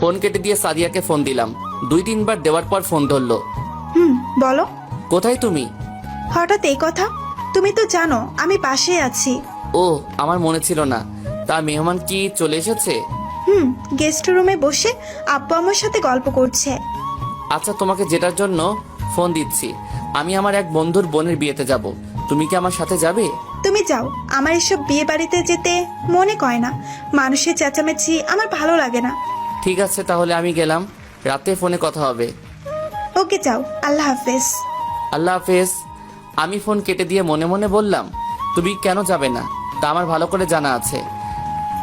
Phone কেটে দিয়ে সাদিয়াকে phone দিলাম। দুই তিনবার দেওয়ার পর ফোন ধরলো। হুম বলো। কোথায় তুমি? হঠাৎ এই কথা? তুমি তো জানো আমি পাশে আছি। ও আমার মনে ছিল না। তা মেহমান কি চলে এসেছে? হুম গেস্ট রুমে বসে আব্বু আমার সাথে গল্প করছে। আচ্ছা তোমাকে যেটার জন্য ফোন দিচ্ছি। আমি আমার এক বন্ধুর বোনের বিয়েতে যাব। তুমি কি আমার সাথে যাবে? তুমি যাও আমার এসব বিয়ে বাড়িতে যেতে মনে কয় না। মানুষের চেঁচামেচি আমার ভালো লাগে না। ঠিক আছে তাহলে আমি গেলাম। রাতে ফোনে কথা হবে। ওকে যাও। আল্লাহ হাফেজ। আল্লাহ হাফেজ। আমি ফোন কেটে দিয়ে মনে মনে বললাম তুমি কেন যাবে না? তা আমার ভালো করে জানা আছে।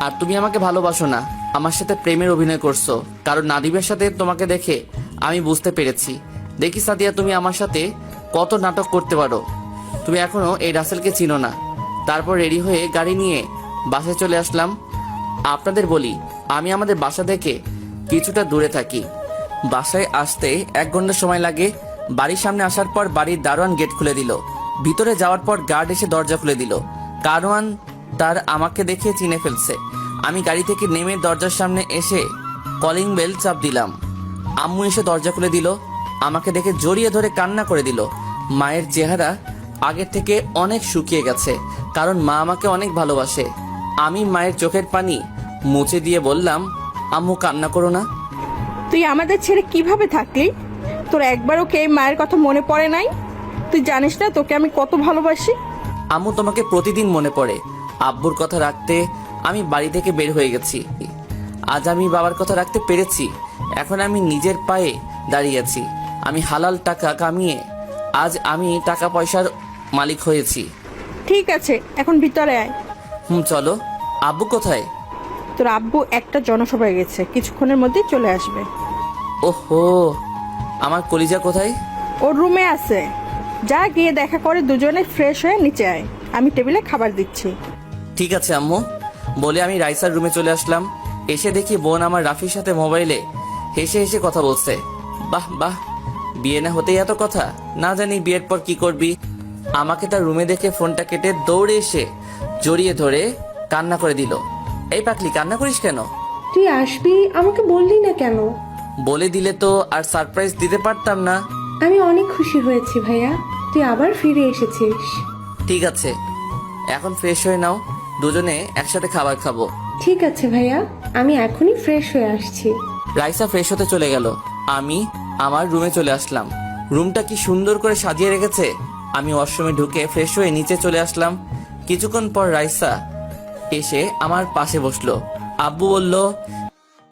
আর তুমি আমাকে ভালোবাসো না। আমার সাথে প্রেমের অভিনয় করছ। কারণ নাদিবের সাথে তোমাকে দেখে আমি বুঝতে পেরেছি। দেখি সাদিয়া তুমি আমার সাথে কত নাটক করতে পারো। তুমি এখনও এই রাসেলকে চিনো না। তারপর রেডি হয়ে গাড়ি নিয়ে বাসে চলে আসলাম। আপনাদের বলি আমি আমাদের বাসা থেকে কিছুটা দূরে থাকি। বাসায় আসতে এক ঘণ্টা সময় লাগে। বাড়ির সামনে আসার পর বাড়ির দারোয়ান গেট খুলে দিল। ভিতরে যাওয়ার পর গার্ড এসে দরজা খুলে দিল। কারওয়ান তার আমাকে দেখে চিনে ফেলছে। আমি গাড়ি থেকে নেমে দরজার সামনে এসে কলিং বেল চাপ দিলাম। আম্মু এসে দরজা খুলে দিল। আমাকে দেখে জড়িয়ে ধরে কান্না করে দিল। মায়ের চেহারা আগের থেকে অনেক শুকিয়ে গেছে, কারণ মা আমাকে অনেক ভালোবাসে। আমি মায়ের চোখের পানি মুছে দিয়ে বললাম আম্মু কান্না করো না। তুই আমাদের ছেড়ে কীভাবে থাকলি? তোর একবারও কে মায়ের কথা মনে পড়ে নাই? তুই জানিস না তোকে আমি কত ভালোবাসি? আম্মু তোমাকে প্রতিদিন মনে পড়ে। আব্বুর কথা রাখতে আমি বাড়ি থেকে বের হয়ে গেছি। আজ আমি বাবার কথা রাখতে পেরেছি। এখন আমি নিজের পায়ে দাঁড়িয়ে আছি। আমি হালাল টাকা কামিয়ে আজ আমি টাকা পয়সার মালিক হয়েছি। ঠিক আছে এখন ভিতরে আয়। হুম চলো। আব্বু কোথায়? তোর আব্বু একটা জনসভায় গেছে কিছুক্ষণের মধ্যেই চলে আসবে। ওহো আমার কলিজা কোথায়? ওর রুমে আছে। যা গিয়ে দেখা করে দুজনে ফ্রেশ হয়ে নিচে আয়। আমি টেবিলে খাবার দিচ্ছি। ঠিক আছে আম্মু। বলে আমি রাইসার রুমে চলে আসলাম। এসে দেখি বোন আমার রাফির সাথে মোবাইলে হেসে হেসে কথা বলছে। বাহ বাহ বিয়ে না হতেই এত কথা। না জানি বিয়ের পর কি করবি। আমাকে তার রুমে দেখে ফোনটা কেটে দৌড়ে এসে জড়িয়ে ধরে কান্না করে দিল। এই পাকলি কান্না করিস কেন? তুই আসবি? আমাকে বললি না কেন? বলে দিলে তো আর সারপ্রাইজ দিতে পারতাম না। আমি অনেক খুশি হয়েছি ভাইয়া। তুই আবার ফিরে এসেছিস। ঠিক আছে এখন ফ্রেশ হয়ে নাও। দুজনে একসাথে খাবার খাব। ঠিক আছে ভাইয়া আমি এখনই ফ্রেশ হয়ে আসছি। রাইসা ফ্রেশ হতে চলে গেল। আমি আমার রুমে চলে আসলাম। রুমটা কি সুন্দর করে সাজিয়ে রেখেছে? আমি ওয়াশরুমে ঢুকে ফ্রেশ হয়ে নিচে চলে আসলাম। কিছুক্ষণ পর রাইসা এসে আমার পাশে বসল। আব্বু বলল